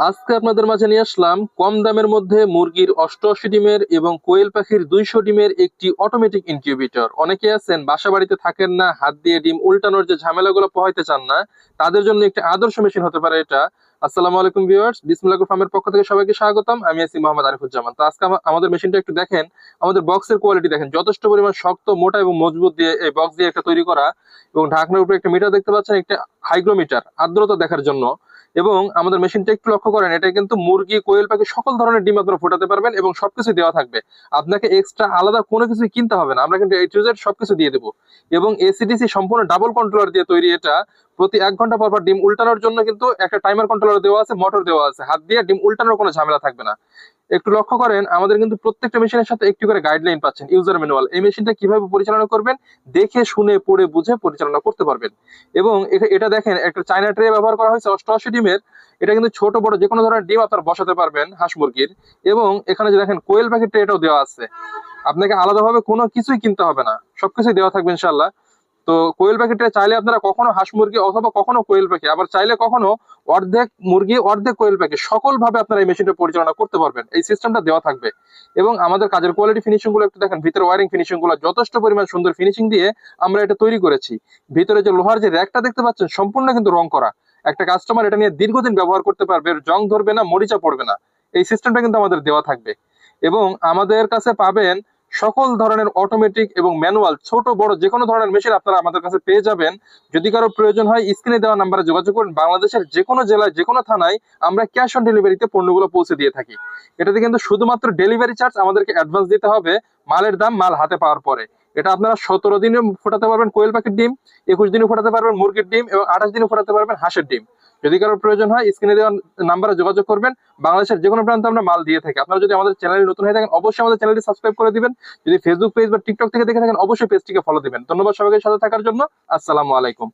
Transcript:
আজকে আপনাদের মাঝে নিয়ে আসলাম কম দামের মধ্যে মুরগির অষ্টআশি ডিমের এবং কোয়েল পাখির দুইশো ডিমের একটি অটোমেটিক ইনকিউবেটর অনেকে আছেন বাসা বাড়িতে থাকেন না, হাত দিয়ে ডিম উল্টানোর যে ঝামেলাগুলো পোহাইতে চান না, তাদের জন্য একটি আদর্শ মেশিন হতে পারে এটা। আসসালামু আলাইকুম ভিউয়ার্স, বিসমুল্লাহ ফার্মের পক্ষ থেকে সবাইকে স্বাগতম। আমি আছি মোহাম্মদ আরিফুজ্জামান তো আজকে আমাদের মেশিনটা একটু দেখেন। আমাদের বক্সের কোয়ালিটি দেখেন। যথেষ্ট পরিমাণ শক্ত, মোটা এবং মজবুত দিয়ে এই বক্স দিয়ে একটা তৈরি করা এবং ঢাকনার উপরে একটা মিটার দেখতে পাচ্ছেন, একটা হাইগ্রোমিটার আর্দ্রতা দেখার জন্য। এবং আমাদের মেশিনটা একটু লক্ষ্য করেন এটা কিন্তু মুরগি, কোয়েল পাখি সকল ধরনের ডিম আপনারা ফোটাতে পারবেন এবং সবকিছু দেওয়া থাকবে। আপনাকে এক্সট্রা আলাদা কোনো কিছু কিনতে হবে না। আমরা কিন্তু এই টু সবকিছু দিয়ে দেবো। এবং এসিডিসি সম্পূর্ণ ডাবল কন্ট্রোলার দিয়ে তৈরি এটা প্রতি এক ঘণ্টা পর পর ডিম উল্টানোর জন্য কিন্তু একটা টাইমার কন্ট্রোলার দেওয়া আছে মোটর দেওয়া আছে। হাত দিয়ে ডিম উল্টানোর কোনো ঝামেলা থাকবে না। একটু লক্ষ্য করেন, আমাদের কিন্তু প্রত্যেকটা মেশিনের সাথে একটি করে গাইডলাইন পাচ্ছেন ইউজার ম্যানুয়াল এই মেশিনটা কীভাবে পরিচালনা করবেন? দেখে, শুনে, পড়ে, বুঝে পরিচালনা করতে পারবেন। এবং এটা- দেখেন, একটা চায়না ট্রে ব্যবহার করা হয়েছে, অষ্টআশি ডিমের। এটা কিন্তু ছোট, বড় যে কোনো ধরনের ডিম আপনারা বসাতে পারবেন হাঁস মুরগির। এবং এখানে যে দেখেন, কোয়েল প্যাকেট এটাও দেওয়া আছে। আপনাকে আলাদাভাবে কোনো কিছুই কিনতে হবে না। সবকিছুই দেওয়া থাকবে ইনশাল্লাহ তো কোয়েল প্যাকেটে চাইলে আপনারা কখনো হাঁস মুরগি অথবা কখনো কোয়েল পাখি, আবার চাইলে কখনো অর্ধেক মুরগি, অর্ধেক কোয়েল পাখি সকল ভাবে আপনারা এই মেশিনটা পরিচালনা করতে পারবেন। এই সিস্টেমটা দেওয়া থাকবে। এবং আমাদের কাজের কোয়ালিটি ফিনিশিংগুলো একটু দেখেন, ভিতরে ওয়ারিং ফিনিশিংগুলো যথেষ্ট পরিমাণ সুন্দর ফিনিশিং দিয়ে আমরা এটা তৈরি করেছি। ভিতরে যে লোহার যে র্যাকটা দেখতে পাচ্ছেন, সম্পূর্ণ কিন্তু রং করা। একটা কাস্টমার এটা নিয়ে দীর্ঘদিন ব্যবহার করতে পারবে, জং ধরবে না, মরিচা পড়বে না। এই সিস্টেমটা কিন্তু আমাদের দেওয়া থাকবে। এবং আমাদের কাছে পাবেন সকল ধরনের অটোমেটিক এবং ম্যানুয়াল ছোট, বড় যে কোনো ধরনের মেশিন আপনারা আমাদের কাছে পেয়ে যাবেন। যদি কারও প্রয়োজন হয় স্ক্রিনে দেওয়া নাম্বারে যোগাযোগ করুন। বাংলাদেশের যে কোনো জেলায় যে কোনো থানায় আমরা ক্যাশ অন ডেলিভারিতে পণ্যগুলো পৌঁছে দিয়ে থাকি। এটাতে কিন্তু শুধুমাত্র ডেলিভারি চার্জ আমাদেরকে অ্যাডভান্স দিতে হবে, মালের দাম মাল হাতে পাওয়ার পরে। এটা আপনারা সতেরো দিনে ফোটাতে পারবেন কোয়েল পাখির ডিম, একুশ দিনে ফোটাতে পারবেন মুরগির ডিম এবং আঠাশ দিনে ফোটাতে পারবেন হাঁসের ডিম। যদি কারোর প্রয়োজন হয়, স্ক্রিনে দেওয়া নাম্বারে যোগাযোগ করবেন। বাংলাদেশের যে কোনো প্রান্তে আমরা মাল দিয়ে থাকি। আপনারা যদি আমাদের চ্যানেলে নতুন হয়ে থাকেন, অবশ্যই আমাদের চ্যানেলটি সাবস্ক্রাইব করে দিবেন। যদি ফেসবুক পেজ বা টিকটক থেকে দেখে থাকেন, অবশ্যই পেজটিকে ফলো দিবেন। ধন্যবাদ সবাইকে সাথে থাকার জন্য। আসসালামু আলাইকুম।